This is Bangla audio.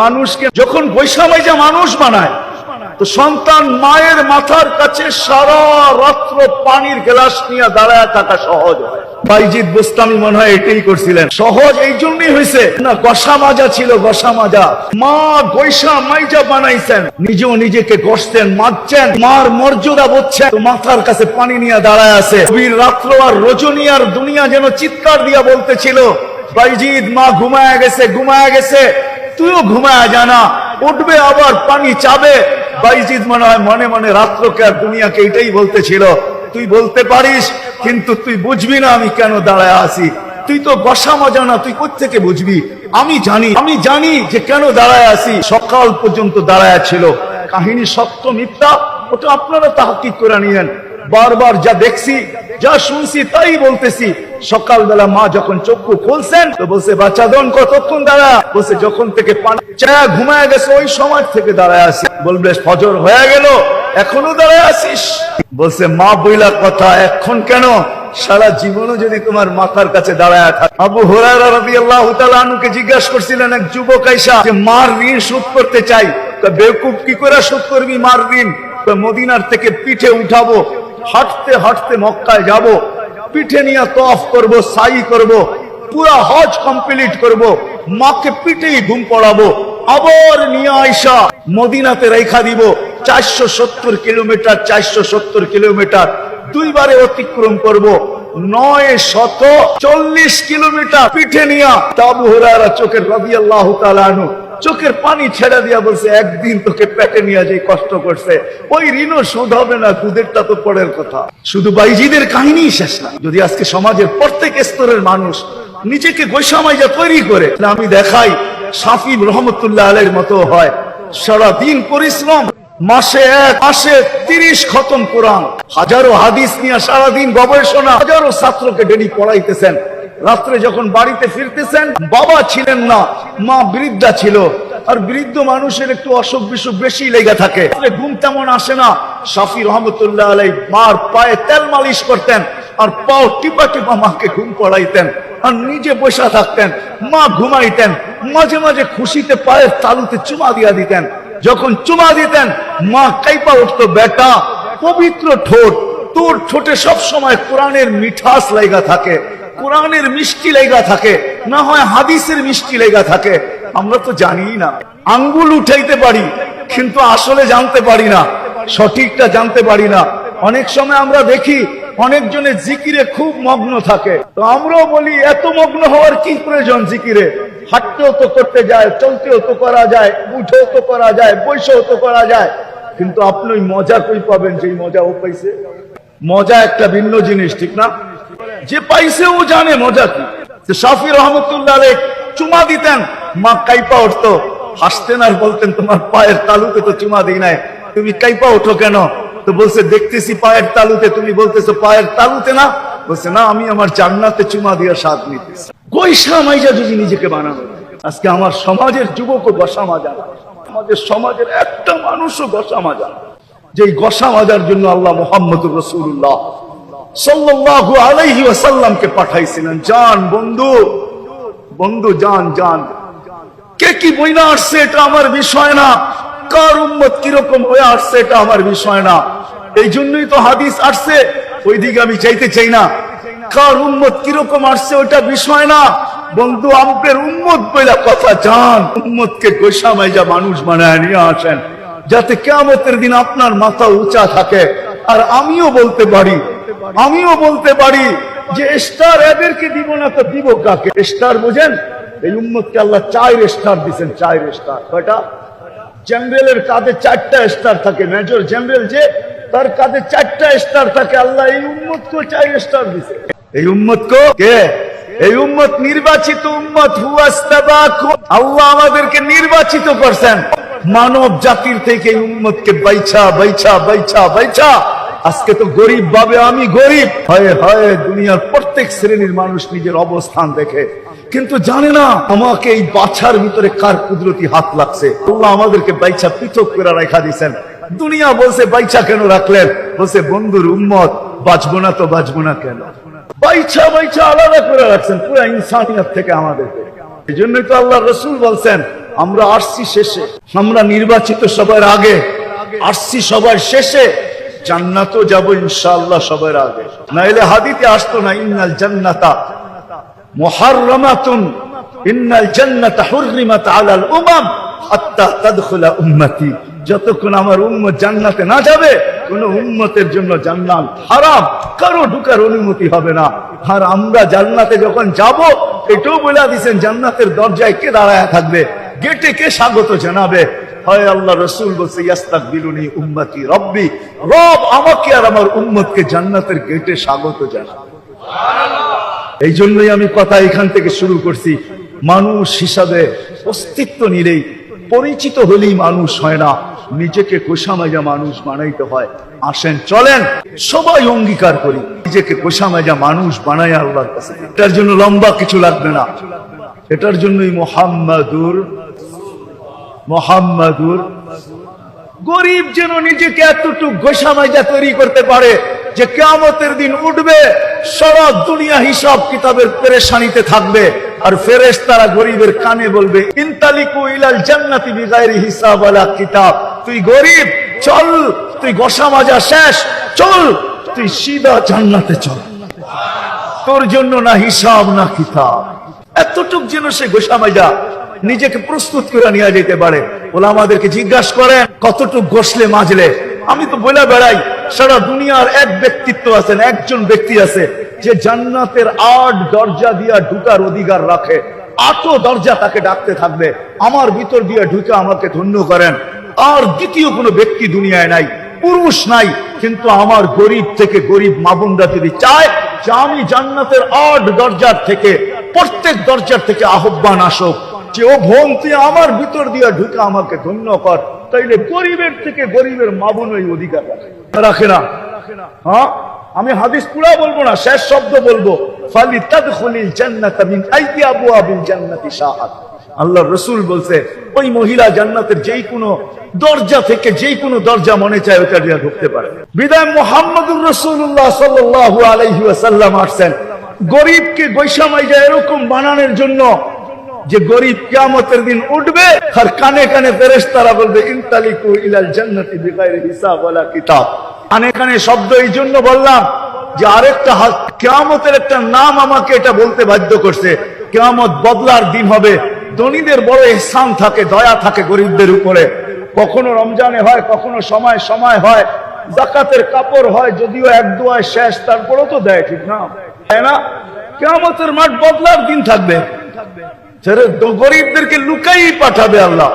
মানুষকে যখন বৈশামাইজা মানুষ বানায়, তো সন্তান মায়ের মাথার কাছে সারা রাত্র পানির গ্লাস নিয়ে দাঁড়ায় থাকা সহজ হয়। বাইজিৎ বোস্তামি মনে হয় এটাই করছিলেন। সহজ এই জন্যই হয়েছে। না, গসা মাজা ছিল, গসা মাজা। মা গৈসা মাইজা বানাইছেন। নিজেও নিজেকে গসতেন মারছেন মার মর্যাদা বুঝছেন। মাথার কাছে পানি নিয়ে দাঁড়ায় আছে। বীর রাত্র আর রজনী আর দুনিয়া যেন চিৎকার দিয়া বলতেছিল। বাইজিৎ মা ঘুমায় গেছে ঘুমায় গেছে। তুইও ঘুমায় জানা উঠবে আবার পানি চাবে। বাইজিদ মনে হয় মনে মনে রাত্রকে আর দুনিয়াকে এটাই বলতেছিল, তুই বলতে পারিস, কিন্তু তুই বুঝবি না আমি কেন দাঁড়ায় আসি তুই তো বসা মজা না, তুই কোথেকে বুঝবি? আমি জানি আমি জানি যে কেন দাঁড়ায় আসি সকাল পর্যন্ত দাঁড়ায় ছিল। কাহিনী সত্য মিথ্যা, ওটা আপনারা তাহাকিক করে নিয়েন। বারবার যা দেখছি, যা শুনছি, তাই বলতেছি। সকালবেলা মা যখন চক্ষু খুলছেন, তো বলছে, বাচ্চা দন কতক্ষণ দাঁড়া। বলছে, যখন থেকে চা ঘুমায় গেছে, ওই সময় থেকে দাঁড়ায় আসি বলবে ফজর হয়ে গেল, এখনও দাঁড়ায় আসিস বলছে, মা, বইলা কথা, এখন কেন? সারা জীবনও যদি তোমার মাথার কাছে দাঁড়ায় থাকে করছিলেন যুবক যে মার ঋণ শোধ করতে চাই, তা কি করে শোধ করবি মার ঋণ? মদিনার থেকে পিঠে উঠাবো, হাঁটতে হাঁটতে মক্কায় যাব। পিঠে নিয়ে তফ করব, সাই করব, পুরা হজ কমপ্লিট করব, মাকে পিঠেই ঘুম পড়াবো, আবার নিয়ে আইসা মদিনাতে রেখা দিব, চারশো সত্তর কিলোমিটার, চারশো সত্তর কিলোমিটার, দুইবারে অতিক্রম করব নয় শত চল্লিশ কিলোমিটার পিঠে নিয়া তাবু হরারা চোখের রবি আল্লাহ তালানু চোখের পানি ছেড়ে দিয়া বলছে, একদিন তোকে পেটে নিয়ে যে কষ্ট করছে, ওই ঋণও শোধ হবে না, দুধেরটা তো পরের কথা। শুধু বাইজিদের কাহিনী শেষ না, যদি আজকে সমাজের প্রত্যেক স্তরের মানুষ নিজেকে গৈসামাইজা তৈরি করে আমি দেখাই সাফিব রহমতুল্লাহ আলের মতো হয় সারাদিন পরিশ্রম, মাসে এক, মাসে তিরিশ খতম কোরআন, হাজারো হাদিস নিয়ে সারাদিন গবেষণা, হাজারো ছাত্রকে ডেলি পড়াইতেছেন। রাত্রে যখন বাড়িতে ফিরতেছেন, বাবা ছিলেন না, মা বৃদ্ধা ছিল। আর বৃদ্ধ মানুষের একটু অসুখ বিসুখ বেশি লেগে থাকে। ঘুম তেমন আসে না। শাফি রহমতুল্লাহ আলাই মার পায়ে তেল মালিশ করতেন আর পাও টিপা টিপা মাকে ঘুম পড়াইতেন আর নিজে বসা থাকতেন। মা ঘুমাইতেন, মাঝে মাঝে খুশিতে পায়ের তালুতে চুমা দিয়া দিতেন। যখন চুমা দিতেন, মা কাইপা উঠতো, বেটা, পবিত্র ঠোঁট, তোর ঠোঁটে সব সময় কোরআনের মিঠাস লেগা থাকে। কোরআনের মিষ্টি লেগা থাকে, না হয় হাদিসের মিষ্টি লেগা থাকে, আমরা তো জানি না। আঙ্গুল উঠাইতে পারি, কিন্তু আসলে জানতে পারি না, সঠিকটা জানতে পারি না। অনেক সময় আমরা দেখি অনেকজনের জিকিরে খুব মগ্ন থাকে। তো আমরাও বলি, এত মগ্ন হওয়ার কি প্রয়োজন জিকিরে? হাঁটতেও তো করতে যায়, চলতেও তো করা যায়, উঠেও তো করা যায় বৈশেও তো করা যায়। কিন্তু আপনি মজা কই পাবেন যে মজা ও পাইছে? মজা একটা ভিন্ন জিনিস, ঠিক না? যে পাইছে ও জানে, মজা কি? শাফি রহমতুল্লাহ চুমা দিতেন, মা কাইপা উঠতো। হাসতেন আর বলতেন, তোমার পায়ের তালুতে তো চুমা দিই নাই। তুমি কাইপা ওঠো কেন? তো বলছে, দেখতেছি পায়ের তালুতে। তুমি বলতেছো, পায়ের তালুতে না? বলছে, না, আমি আমার জান্নাতে চুমা দিয়ে স্বাদ নিতেছি। গৈসা মাইজা যদি নিজেকে বানানো? আজকে আমার সমাজের যুবক গসা মাজা। আমাদের সমাজের একটা মানুষও গসা মাজা। যেই গসা মাজার জন্য আল্লাহ মোহাম্মদুর রসুল্লাহ সাল্লাল্লাহু আলাইহি ওয়াসাল্লামকে পাঠাইছিলেন, জান বন্ধু বন্ধু, জান জান। কে কি বইনা আসছে এটা আমার বিষয় না। কার উম্মত কীরকম হয়ে আসছে এটা আমার বিষয় না। এই জন্যই তো হাদিস আসছে ওই দিকে আমি চাইতে চাই না। কার উম্মত কীরকম আসছে ওটা বিষয় না। বন্ধু, আমাদের উম্মত বইলা কথা, জান। উম্মতকে গোসা মাইজা মানুষ বানায় নিয়ে আসেন। যাতে কেমতের দিন আপনার মাথা উঁচা থাকে। আর আমিও বলতে পারি আমিও বলতে পারি যে স্টার এদেরকে দিব না তো দিব কাকে? স্টার বুঝেন? এই উম্মতকে আল্লাহ চার স্টার দিচ্ছেন চার স্টার। কয়টা? জেনারেলের কাঁধে চারটা স্টার থাকে। মেজর জেনারেল যে, তার কাঁধে চারটা স্টার থাকে। আল্লাহ এই উম্মতকেও চার স্টার দিছে এই উম্মতকে? কে? এই উম্মত নির্বাচিত উম্মত আল্লাহ আমাদেরকে নির্বাচিত করছেন। মানব জাতির থেকে উম্মতকে বাইছা বাইছা বাইছা বাইছা। আজকে তো গরিব ভাবে আমি গরিব। হয় হয়, দুনিয়ার প্রত্যেক শ্রেণির মানুষ নিজের অবস্থান দেখে। কিন্তু জানে না, আমাকে এই বাছার ভিতরে কার কুদরতি হাত লাগছে। আল্লাহ আমাদেরকে বাইছা পৃথক করে রেখা দিছেন দুনিয়া বলছে বাইছা কেন রাখলেন? বলছে, বন্ধুর উম্মত, বাঁচবো না তো বাঁচবো না কেন? বাইছা বাইছা আলাদা করে রাখছেন, পুরো ইনসানিয়ত থেকে আমাদেরকে। এই জন্যই তো আল্লাহ রসুল বলছেন, আমরা আসছি শেষে। আমরা নির্বাচিত সবার আগে, আসছি সবার শেষে। জান্নাতও যাব ইনশাআল্লাহ সবার আগে। নাইলে হাদিতে আসতো না, ইন্নাল জান্নাতা মুহাররামাতুন, ইন্নাল জান্নাতা হুররিমাত আলাল উমাম হাত্তা তাদখুলা উম্মতি। যতক্ষণ আমার উম্মত জান্নাতে না যাবে, কোন উম্মতের জন্য জান্নাত হারাম, কারও ঢুকার অনুমতি হবে না। আর আমরা জান্নাতে যখন যাব, এটাও বলে দিছেন জান্নাতের দরজায় কে দাঁড়ায় থাকবে? গেটে কে স্বাগত জানাবে? হয় আল্লাহ রসুল বলছে উম্মতি রব্বি। রব আমাকে আর আমার উম্মতকে জান্নাতের গেটে স্বাগত এই জন্যই আমি কথা এখান থেকে শুরু করছি। মানুষ হিসাবে অস্তিত্ব নিলেই, পরিচিত হলেই মানুষ হয় না। নিজেকে কোষামাজা মানুষ বানাইতে হয়। আসেন, চলেন, সবাই অঙ্গীকার করি। নিজেকে কোষামাজা মানুষ বানাই আল্লাহর কাছে। এটার জন্য লম্বা কিছু লাগবে না। এটার জন্যই মোহাম্মদুর মোহাম্মদুর। গরিব যেন নিজেকে এতটুকু গোসামাইজা তৈরি করতে পারে যে কেয়ামতের দিন উঠবে, সারা দুনিয়া হিসাব কিতাবের পেরেশানিতে থাকবে, আর ফেরেশ তারা গরিবের কানে বলবে, ইনতালিকু ইলাল জান্নাতি বিগাইরি হিসাব আলা কিতাব। তুই গরিব, চল, তুই গোসামাজা শেষ, চল, তুই সিধা জান্নাতে চল। তোর জন্য না হিসাব, না কিতাব। এতটুক যেন সে গোসামাইজা নিজেকে প্রস্তুত করে নিয়ে যেতে পারে। ওলা আমাদেরকে জিজ্ঞাসা করেন, কতটুকু গোসলে মাজলে? আমি তো বলে বেড়াই, সারা দুনিয়ার এক ব্যক্তিত্ব আছেন, একজন ব্যক্তি আছে, যে জান্নাতের আট দরজা দিয়া ঢুকার অধিকার রাখে। আটও দরজা তাকে ডাকতে থাকবে, আমার ভিতর দিয়ে ঢুকে আমাকে ধন্য করেন। আর দ্বিতীয় কোনো ব্যক্তি দুনিয়ায় নাই, পুরুষ নাই, কিন্তু আমার গরিব থেকে গরিব মাবুনরা যদি চায় যে আমি জান্নাতের আট দরজার থেকে, প্রত্যেক দরজার থেকে আহ্বান আসুক যে ও বোন তুই আমার ভিতর দিয়ে ঢুকে আমাকে ধন্য কর, তাইলে গরিবের থেকে গরিবের মাবুন ওই অধিকার রাখে। না। হ্যাঁ? আমি হাদিস পুরা বলব না, শেষ শব্দ বলব। ফালি আইয়ি আবওয়াবিল জান্নাতি আল্লাহ রসুল বলছে, ওই মহিলা জান্নাতের যেই কোনো দরজা থেকে যেই কোনো দরজা মনে চায় ওটা দিয়ে ঢুকতে পারে। বিদায় মোহাম্মদুর রসুল্লাহ সাল্লাল্লাহু আলাইহি ওয়াসাল্লাম আসছেন। গরিবকে গৈসামাইজা এরকম বানানোর জন্য যে গরিব কিয়ামতের দিন উঠবে, আর কানে কানে ফেরেশতারা বলবে, ইনতালিকু ইলাল জান্নাতি বিগাইরি হিসাব ওয়ালা কিতাব। কানে কানে শব্দ এই জন্য বললাম যে আরেকটা কেয়ামতের একটা নাম আমাকে এটা বলতে বাধ্য করছে। কেয়ামত বদলার দিন হবে। ধনীদের বড় এহসান থাকে, দয়া থাকে গরিবদের উপরে। কখনো রমজানে হয়, কখনো সময় সময় হয়। জাকাতের কাপড় হয়, যদিও এক দোয়ায় শেষ, তারপরেও তো দেয়, ঠিক না? তাই না? কেয়ামতের মাঠ বদলার দিন থাকবে। ছেড়ে গরিবদেরকে লুকাই পাঠাবে আল্লাহ।